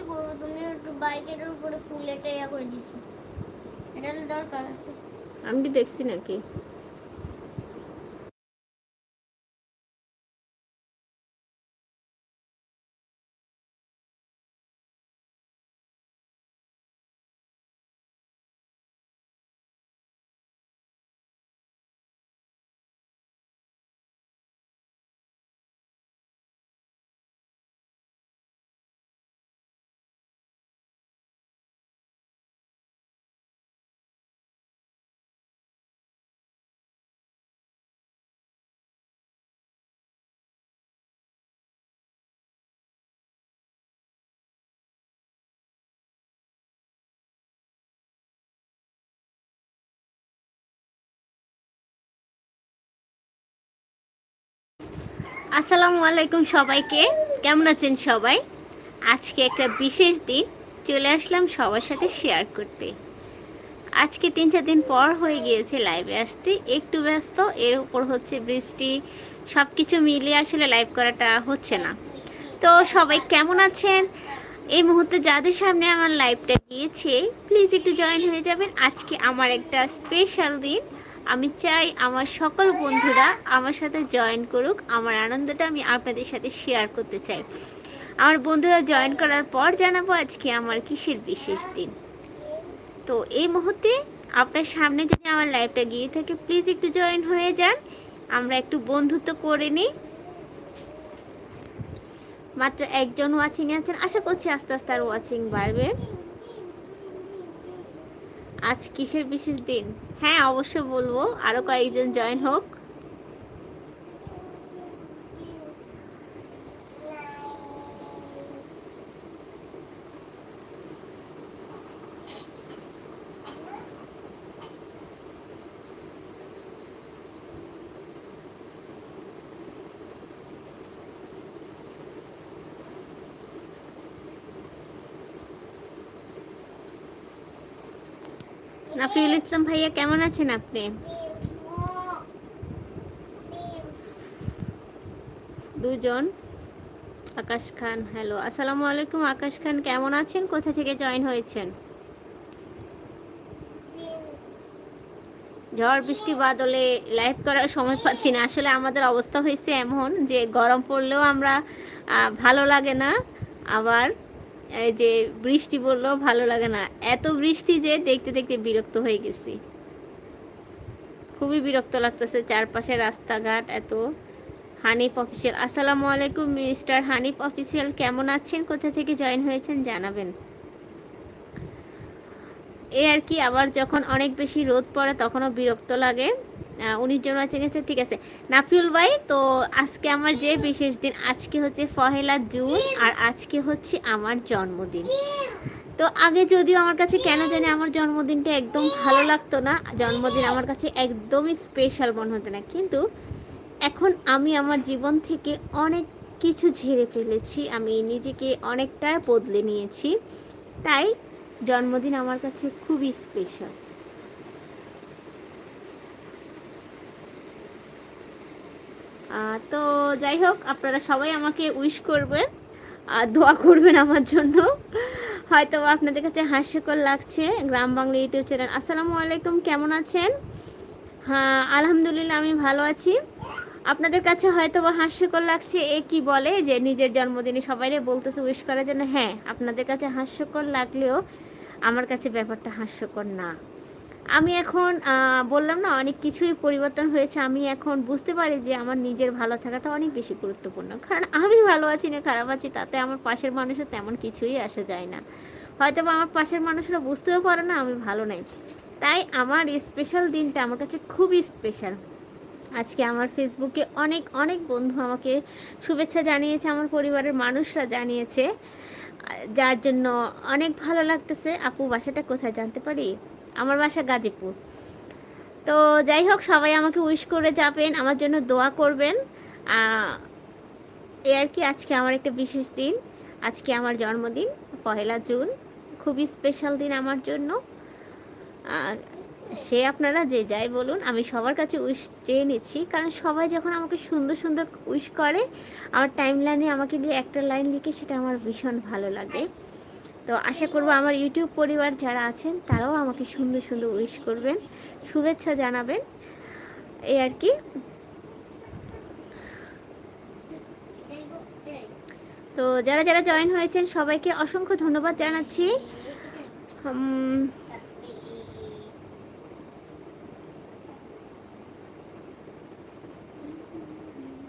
কি করব? তুমি একটু বাইকের উপরে ফুল এটা ইয়া করে দিছো এটা দরকার আছে। আমি দেখছি নাকি। আসসালামু আলাইকুম সবাইকে। কেমন আছেন সবাই? আজকে একটা বিশেষ দিন, চলে আসলাম সবার সাথে শেয়ার করতে। আজকে তিন চার দিন পর হয়ে গিয়েছে লাইভে আসতে। একটু ব্যস্ত, এর উপর হচ্ছে বৃষ্টি সব কিছু মিলিয়ে আসলে লাইভ করাটা হচ্ছে না। তো সবাই কেমন আছেন? এই মুহূর্তে যাদের সামনে আমার লাইভটা গিয়েছে প্লিজ একটু জয়েন হয়ে যাবেন। আজকে আমার একটা স্পেশাল দিন। আমি চাই আমার সকল বন্ধুরা আমার সাথে জয়েন করুক। আমার আনন্দটা আমি আপনাদের সাথে শেয়ার করতে চাই। আমার বন্ধুরা জয়েন করার পর জানাব আজকে আমার কিসের বিশেষ দিন। তো এই মুহূর্তে আপনার সামনে যদি আমার লাইভটা গিয়ে থাকে প্লিজ একটু জয়েন হয়ে যান। আমরা একটু বন্ধুত্ব করে নিই। মাত্র একজন ওয়াচিং আছেন। আশা করছি আস্তে আস্তে আর ওয়াচিং বাড়বে। আজ কিসের বিশেষ দিন? হ্যাঁ অবশ্য বলব। আরও কয়েকজন জয়েন হোক। নাফিউল ইসলাম ভাইয়া, কেমন আছেন আপনি? দুজন। আকাশ খান হ্যালো আসসালামু আলাইকুম, আকাশ খান, কেমন আছেন? কোথা থেকে জয়েন হয়েছেন? ঝড়, বৃষ্টি, বাদলে লাইভ করার সময় পাচ্ছি না। আসলে আমাদের অবস্থা হয়েছে এমন যে গরম পড়লেও আমরা ভালো লাগে না। আবার যে বৃষ্টি পড়লেও ভালো লাগে না। এত বৃষ্টি যে দেখতে দেখতে বিরক্ত হয়ে গেছি। খুবই বিরক্ত লাগতেছে চারপাশে রাস্তাঘাট, এত হানিফ অফিসিয়াল। আসসালামু আলাইকুম, মিস্টার হানিফ অফিসিয়াল, কেমন আছেন? কোথা থেকে জয়েন হয়েছেন জানাবেন। এই আর কি, আবার যখন অনেক বেশি রোদ পড়ে তখনও বিরক্ত লাগে। উনিশ জন আছে গেছে, ঠিক আছে। নাফিউল ভাই, তো আজকে আমার যে বিশেষ দিন, আজকে হচ্ছে পহেলা জুন আর আজকে হচ্ছে আমার জন্মদিন। তো আগে যদিও আমার কাছে কেন জানি আমার জন্মদিনটা একদম ভালো লাগতো না, জন্মদিন আমার কাছে একদমই স্পেশাল মনে হতো না। কিন্তু এখন আমি আমার জীবন থেকে অনেক কিছু ঝেড়ে ফেলেছি, আমি নিজেকে অনেকটা বদলে নিয়েছি। তাই জন্মদিন আমার কাছে খুবই স্পেশাল তো যাই হোক, আপনারা সবাই আমাকে উইশ করবেন আর দোয়া করবেন আমার জন্য। হয়তো আপনাদের কাছে হাস্যকর লাগছে গ্রাম বাংলা ইউটিউব চ্যানেল। আসসালামু আলাইকুম, কেমন আছেন? হ্যাঁ আলহামদুলিল্লাহ, আমি ভালো আছি। আপনাদের কাছে হয়তো বা হাস্যকর লাগছে, এ কি বলে যে নিজের জন্মদিনে সবাইরে বলতেছে উইশ করার জন্য? হ্যাঁ আপনাদের কাছে হাস্যকর লাগলেও আমার কাছে ব্যাপারটা হাস্যকর না। আমি এখন বললাম না, অনেক কিছুই পরিবর্তন হয়েছে। আমি এখন বুঝতে পারি যে আমার নিজের ভালো থাকাটা অনেক বেশি গুরুত্বপূর্ণ। কারণ আমি ভালো আছি না খারাপ আছি, তাতে আমার পাশের মানুষের তেমন কিছুই আসা যায় না। হয়তো বা আমার পাশের মানুষরা বুঝতেও পারে না, আমি ভালো নাই। তাই আমার স্পেশাল দিনটা আমার কাছে খুবই স্পেশাল আজকে আমার ফেসবুকে অনেক অনেক বন্ধু আমাকে শুভেচ্ছা জানিয়েছে, আমার পরিবারের মানুষরা জানিয়েছে। যার জন্য অনেক ভালো লাগতেছে। আপু, বাসাটা কোথায় জানতে পারি? আমার বাসা গাজীপুর। তো যাই হোক, সবাই আমাকে উইশ করে যাবেন, আমার জন্য দোয়া করবেন। এ আর কি, আজকে আমার একটা বিশেষ দিন। আজকে আমার জন্মদিন, পহেলা জুন। খুবই স্পেশাল দিন আমার জন্য। সে আপনারা যে যাই বলুন, আমি সবার কাছে উইশ চেয়ে নিচ্ছি। কারণ সবাই যখন আমাকে সুন্দর সুন্দর উইশ করে, আমার টাইম লাইনে আমাকে দিয়ে একটা লাইন লিখে, সেটা আমার ভীষণ ভালো লাগে। তো আশা করব আমার ইউটিউব পরিবার যারা আছেন, তারাও আমাকে সুন্দর সুন্দর উইশ করবেন, শুভেচ্ছা জানাবেন, এই আর কি। তো যারা যারা জয়েন হয়েছেন, সবাইকে অসংখ্য ধন্যবাদ জানাচ্ছি।